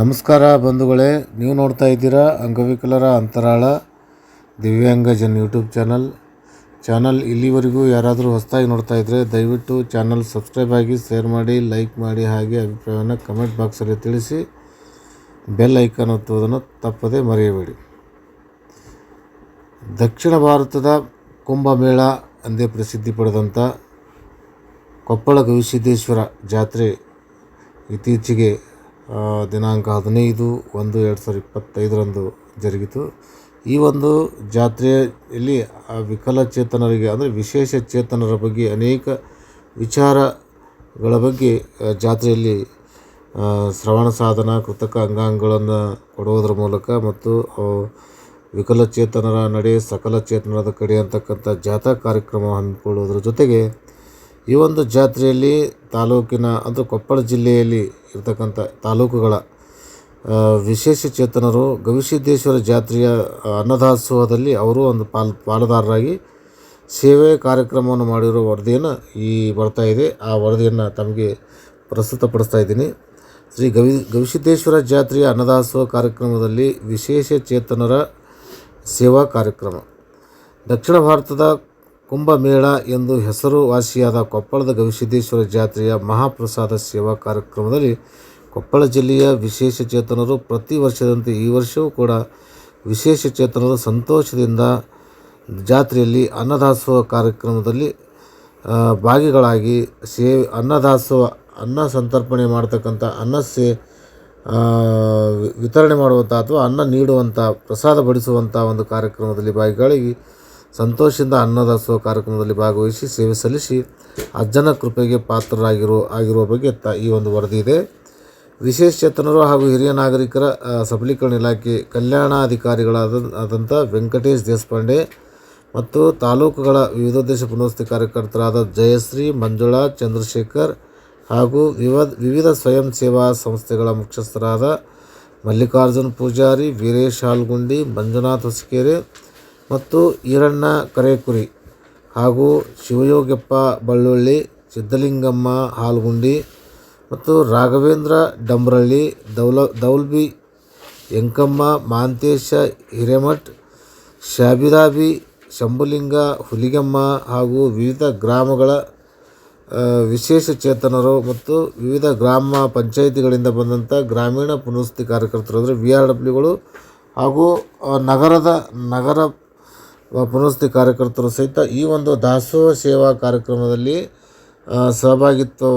ನಮಸ್ಕಾರ ಬಂಧುಗಳೇ, ನೀವು ನೋಡ್ತಾ ಇದ್ದೀರಾ ಅಂಗವಿಕಲರ ಅಂತರಾಳ ದಿವ್ಯಾಂಗಜನ್ ಯೂಟ್ಯೂಬ್ ಚಾನಲ್. ಚಾನಲ್ ಇಲ್ಲಿವರೆಗೂ ಯಾರಾದರೂ ಹೊಸದಾಗಿ ನೋಡ್ತಾ ಇದ್ದರೆ ದಯವಿಟ್ಟು ಚಾನಲ್ ಸಬ್ಸ್ಕ್ರೈಬ್ ಆಗಿ, ಶೇರ್ ಮಾಡಿ, ಲೈಕ್ ಮಾಡಿ, ಹಾಗೆ ಅಭಿಪ್ರಾಯವನ್ನು ಕಮೆಂಟ್ ಬಾಕ್ಸಲ್ಲಿ ತಿಳಿಸಿ, ಬೆಲ್ ಐಕಾನ್ ಒತ್ತುವುದನ್ನು ತಪ್ಪದೇ ಮರೆಯಬೇಡಿ. ದಕ್ಷಿಣ ಭಾರತದ ಕುಂಭಮೇಳ ಎಂದೇ ಪ್ರಸಿದ್ಧಿ ಪಡೆದಂಥ ಕೊಪ್ಪಳ ಗವಿಸಿದ್ದೇಶ್ವರ ಜಾತ್ರೆ ಇತ್ತೀಚೆಗೆ ದಿನಾಂಕ ಹದಿನೈದು ಒಂದು ಎರಡು ಸಾವಿರದ ಇಪ್ಪತ್ತೈದರಂದು ಜರುಗಿತು. ಈ ಒಂದು ಜಾತ್ರೆಯಲ್ಲಿ ಆ ವಿಕಲಚೇತನರಿಗೆ ಅಂದರೆ ವಿಶೇಷ ಚೇತನರ ಬಗ್ಗೆ ಅನೇಕ ವಿಚಾರಗಳ ಬಗ್ಗೆ ಜಾತ್ರೆಯಲ್ಲಿ ಶ್ರವಣ ಸಾಧನ, ಕೃತಕ ಅಂಗಾಂಗಗಳನ್ನು ಕೊಡುವುದರ ಮೂಲಕ ಮತ್ತು ವಿಕಲಚೇತನರ ನಡೆ ಸಕಲ ಚೇತನದ ಕಡೆ ಅಂತಕ್ಕಂಥ ಜಾಥಾ ಕಾರ್ಯಕ್ರಮ ಹಮ್ಮಿಕೊಳ್ಳುವುದರ ಜೊತೆಗೆ ಈ ಒಂದು ಜಾತ್ರೆಯಲ್ಲಿ ತಾಲೂಕಿನ ಅಂದರೆ ಕೊಪ್ಪಳ ಜಿಲ್ಲೆಯಲ್ಲಿ ಇರತಕ್ಕಂಥ ತಾಲೂಕುಗಳ ವಿಶೇಷ ಚೇತನರು ಗವಿಸಿದ್ದೇಶ್ವರ ಜಾತ್ರೆಯ ಅನ್ನದಾಸೋಹದಲ್ಲಿ ಅವರು ಒಂದು ಪಾಲ್, ಪಾಲುದಾರರಾಗಿ ಸೇವೆ ಕಾರ್ಯಕ್ರಮವನ್ನು ಮಾಡಿರೋ ವರದಿಯನ್ನು ಈ ಬರ್ತಾ ಇದೆ. ಆ ವರದಿಯನ್ನು ತಮಗೆ ಪ್ರಸ್ತುತಪಡಿಸ್ತಾ ಇದ್ದೀನಿ. ಶ್ರೀ ಗವಿ, ಗವಿಸಿದ್ದೇಶ್ವರ ಜಾತ್ರೆಯ ಅನ್ನದಾಸೋಹ ಕಾರ್ಯಕ್ರಮದಲ್ಲಿ ವಿಶೇಷ ಚೇತನರ ಸೇವಾ ಕಾರ್ಯಕ್ರಮ. ದಕ್ಷಿಣ ಭಾರತದ ಕುಂಭಮೇಳ ಎಂದು ಹೆಸರುವಾಸಿಯಾದ ಕೊಪ್ಪಳದ ಗವಿಸಿದ್ದೇಶ್ವರ ಜಾತ್ರೆಯ ಮಹಾಪ್ರಸಾದ ಸೇವಾ ಕಾರ್ಯಕ್ರಮದಲ್ಲಿ ಕೊಪ್ಪಳ ಜಿಲ್ಲೆಯ ವಿಶೇಷ ಚೇತನರು ಪ್ರತಿ ವರ್ಷದಂತೆ ಈ ವರ್ಷವೂ ಕೂಡ ವಿಶೇಷ ಚೇತನರು ಸಂತೋಷದಿಂದ ಜಾತ್ರೆಯಲ್ಲಿ ಅನ್ನದಾಸೋಹ ಕಾರ್ಯಕ್ರಮದಲ್ಲಿ ಭಾಗಿಗಳಾಗಿ ಸೇವೆ, ಅನ್ನದಾಸೋಹ, ಅನ್ನ ಸಂತರ್ಪಣೆ ಮಾಡ್ತಕ್ಕಂಥ ಅನ್ನ ಸೇ ವಿತರಣೆ ಮಾಡುವಂಥ ಅಥವಾ ಅನ್ನ ನೀಡುವಂಥ, ಪ್ರಸಾದ ಬಡಿಸುವಂಥ ಒಂದು ಕಾರ್ಯಕ್ರಮದಲ್ಲಿ ಭಾಗಿಗಳಾಗಿ ಸಂತೋಷದಿಂದ ಅನ್ನದಾಸೋಹ ಕಾರ್ಯಕ್ರಮದಲ್ಲಿ ಭಾಗವಹಿಸಿ ಸೇವೆ ಸಲ್ಲಿಸಿ ಅಜ್ಜನ ಕೃಪೆಗೆ ಪಾತ್ರರಾಗಿರೋ ಆಗಿರುವ ಬಗ್ಗೆ ತ ಈ ಒಂದು ವರದಿ ಇದೆ. ವಿಶೇಷ ಚೇತನರು ಹಾಗೂ ಹಿರಿಯ ನಾಗರಿಕರ ಸಬಲೀಕರಣ ಇಲಾಖೆ ಕಲ್ಯಾಣಾಧಿಕಾರಿಗಳಾದ ಆದಂಥ ವೆಂಕಟೇಶ್ ದೇಶಪಾಂಡೆ ಮತ್ತು ತಾಲೂಕುಗಳ ವಿವಿಧೋದ್ದೇಶ ಪುನರ್ವಸತಿ ಕಾರ್ಯಕರ್ತರಾದ ಜಯಶ್ರೀ, ಮಂಜುಳಾ, ಚಂದ್ರಶೇಖರ್ ಹಾಗೂ ವಿವಿಧ ವಿವಿಧ ಸ್ವಯಂ ಸೇವಾ ಸಂಸ್ಥೆಗಳ ಮುಖ್ಯಸ್ಥರಾದ ಮಲ್ಲಿಕಾರ್ಜುನ್ ಪೂಜಾರಿ, ವೀರೇಶ್ ಹಾಲ್ಗುಂಡಿ, ಮಂಜುನಾಥ್ ಹೊಸಕೆರೆ ಮತ್ತು ಈರಣ್ಣ ಕರೇಕುರಿ ಹಾಗೂ ಶಿವಯೋಗಪ್ಪ ಬಳ್ಳುಳ್ಳಿ, ಸಿದ್ಧಲಿಂಗಮ್ಮ ಹಾಲ್ಗುಂಡಿ ಮತ್ತು ರಾಘವೇಂದ್ರ ಡಂಬ್ರಳ್ಳಿ, ದೌಲ, ದೌಲ್ಬಿ ಎಂಕಮ್ಮ, ಮಾಂತೇಶ ಹಿರೇಮಠ್, ಶಾಬಿದಾಬಿ, ಶಂಭುಲಿಂಗ ಹುಲಿಗಮ್ಮ ಹಾಗೂ ವಿವಿಧ ಗ್ರಾಮಗಳ ವಿಶೇಷ ಚೇತನರು ಮತ್ತು ವಿವಿಧ ಗ್ರಾಮ ಪಂಚಾಯಿತಿಗಳಿಂದ ಬಂದಂಥ ಗ್ರಾಮೀಣ ಪುನರ್ವಸತಿ ಕಾರ್ಯಕರ್ತರು ಅಂದರೆ ವಿ ಆರ್ ಡಬ್ಲ್ಯೂಗಳು ಹಾಗೂ ನಗರದ, ನಗರ ಪುನರ್ವಸತಿ ಕಾರ್ಯಕರ್ತರು ಸಹಿತ ಈ ಒಂದು ದಾಸೋಹ ಸೇವಾ ಕಾರ್ಯಕ್ರಮದಲ್ಲಿ ಸಹಭಾಗಿತ್ವ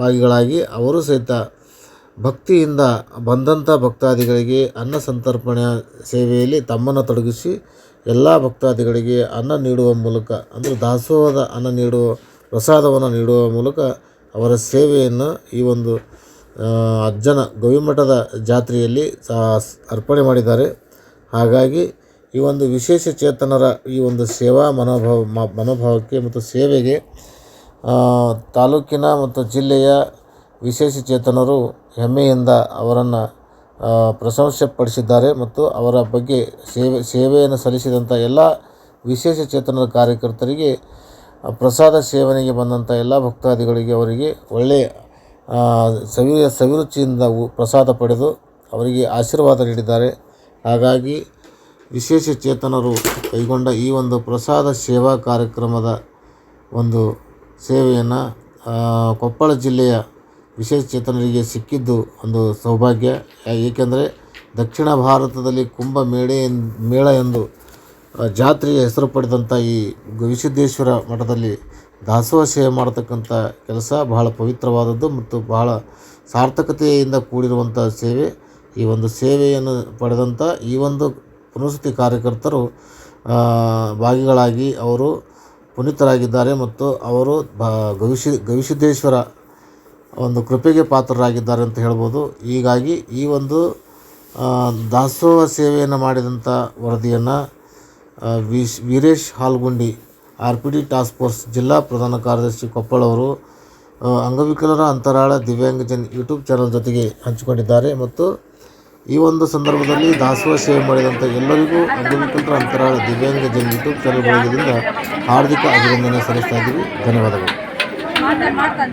ಭಾಗಿಗಳಾಗಿ ಅವರು ಸಹಿತ ಭಕ್ತಿಯಿಂದ ಬಂದಂಥ ಭಕ್ತಾದಿಗಳಿಗೆ ಅನ್ನ ಸಂತರ್ಪಣೆಯ ಸೇವೆಯಲ್ಲಿ ತಮ್ಮನ್ನು ತೊಡಗಿಸಿ ಎಲ್ಲ ಭಕ್ತಾದಿಗಳಿಗೆ ಅನ್ನ ನೀಡುವ ಮೂಲಕ, ಅಂದರೆ ದಾಸೋಹದ ಅನ್ನ ನೀಡುವ, ಪ್ರಸಾದವನ್ನು ನೀಡುವ ಮೂಲಕ ಅವರ ಸೇವೆಯನ್ನು ಈ ಒಂದು ಅಜ್ಜನ ಗವಿಮಠದ ಜಾತ್ರೆಯಲ್ಲಿ ಅರ್ಪಣೆ ಮಾಡಿದ್ದಾರೆ. ಹಾಗಾಗಿ ಈ ಒಂದು ವಿಶೇಷ ಚೇತನರ ಈ ಒಂದು ಸೇವಾ ಮನೋಭಾವ ಮನೋಭಾವಕ್ಕೆ ಮತ್ತು ಸೇವೆಗೆ ತಾಲೂಕಿನ ಮತ್ತು ಜಿಲ್ಲೆಯ ವಿಶೇಷ ಚೇತನರು ಹೆಮ್ಮೆಯಿಂದ ಅವರನ್ನು ಪ್ರಶಂಸೆ ಪಡಿಸಿದ್ದಾರೆ ಮತ್ತು ಅವರ ಬಗ್ಗೆ ಸೇವೆ, ಸೇವೆಯನ್ನು ಸಲ್ಲಿಸಿದಂಥ ಎಲ್ಲ ವಿಶೇಷ ಚೇತನರ ಕಾರ್ಯಕರ್ತರಿಗೆ ಪ್ರಸಾದ ಸೇವನೆಗೆ ಬಂದಂಥ ಎಲ್ಲ ಭಕ್ತಾದಿಗಳಿಗೆ ಅವರಿಗೆ ಒಳ್ಳೆಯ ಸವಿ, ಸವಿರುಚಿಯಿಂದ ಪ್ರಸಾದ ಪಡೆದು ಅವರಿಗೆ ಆಶೀರ್ವಾದ ನೀಡಿದ್ದಾರೆ. ಹಾಗಾಗಿ ವಿಶೇಷ ಚೇತನರು ಕೈಗೊಂಡ ಈ ಒಂದು ಪ್ರಸಾದ ಸೇವಾ ಕಾರ್ಯಕ್ರಮದ ಒಂದು ಸೇವೆಯನ್ನು ಕೊಪ್ಪಳ ಜಿಲ್ಲೆಯ ವಿಶೇಷ ಚೇತನರಿಗೆ ಸಿಕ್ಕಿದ್ದು ಒಂದು ಸೌಭಾಗ್ಯ. ಏಕೆಂದರೆ ದಕ್ಷಿಣ ಭಾರತದಲ್ಲಿ ಕುಂಭ ಮೇಳೆ ಮೇಳ ಎಂದು ಜಾತ್ರೆಯ ಹೆಸರು ಪಡೆದಂಥ ಈ ಗವಿಸಿದ್ದೇಶ್ವರ ಮಠದಲ್ಲಿ ದಾಸೋಹ ಸೇವೆ ಮಾಡತಕ್ಕಂಥ ಕೆಲಸ ಬಹಳ ಪವಿತ್ರವಾದದ್ದು ಮತ್ತು ಬಹಳ ಸಾರ್ಥಕತೆಯಿಂದ ಕೂಡಿರುವಂಥ ಸೇವೆ. ಈ ಒಂದು ಸೇವೆಯನ್ನು ಪಡೆದಂಥ ಈ ಒಂದು ಪುನರ್ವಸತಿ ಕಾರ್ಯಕರ್ತರು ಭಾಗಿಗಳಾಗಿ ಅವರು ಪುನೀತರಾಗಿದ್ದಾರೆ ಮತ್ತು ಅವರು ಬ ಗವಿಸಿ ಗವಿಸಿದ್ದೇಶ್ವರ ಒಂದು ಕೃಪೆಗೆ ಪಾತ್ರರಾಗಿದ್ದಾರೆ ಅಂತ ಹೇಳ್ಬೋದು. ಹೀಗಾಗಿ ಈ ಒಂದು ದಾಸೋಹ ಸೇವೆಯನ್ನು ಮಾಡಿದಂಥ ವರದಿಯನ್ನು wish, Veeresh Halgundi R P D task force ಜಿಲ್ಲಾ ಪ್ರಧಾನ ಕಾರ್ಯದರ್ಶಿ ಕೊಪ್ಪಳ ಅವರು ಅಂಗವಿಕಲರ ಅಂತರಾಳ ದಿವ್ಯಾಂಗಜನ್ ಯೂಟ್ಯೂಬ್ ಚಾನಲ್ ಜೊತೆಗೆ ಹಂಚಿಕೊಂಡಿದ್ದಾರೆ ಮತ್ತು ಈ ಒಂದು ಸಂದರ್ಭದಲ್ಲಿ ದಾಸೋಹ ಸೇವೆ ಮಾಡಿದಂಥ ಎಲ್ಲರಿಗೂ ಅಂಗವಿಕಲರ ಅಂತರಾಳ ದಿವ್ಯಾಂಗ ಯೂಟ್ಯೂಬ್ ಚಾನಲ್ ಬಳಗದಿಂದ ಹಾರ್ದಿಕ ಅಭಿನಂದನೆ ಸಲ್ಲಿಸ್ತಾ ಇದ್ದೀವಿ. ಧನ್ಯವಾದಗಳು. ಮಾಡ್ತಾನೆ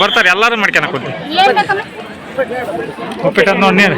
ಬರ್ತಾರೆ ಎಲ್ಲಾರು ಮಾಡ್ಕೊಳಕ್ ಕುಂತಿ ಉಪ್ಪಿಟ್ಟು ನೋಡಿ ನೀರು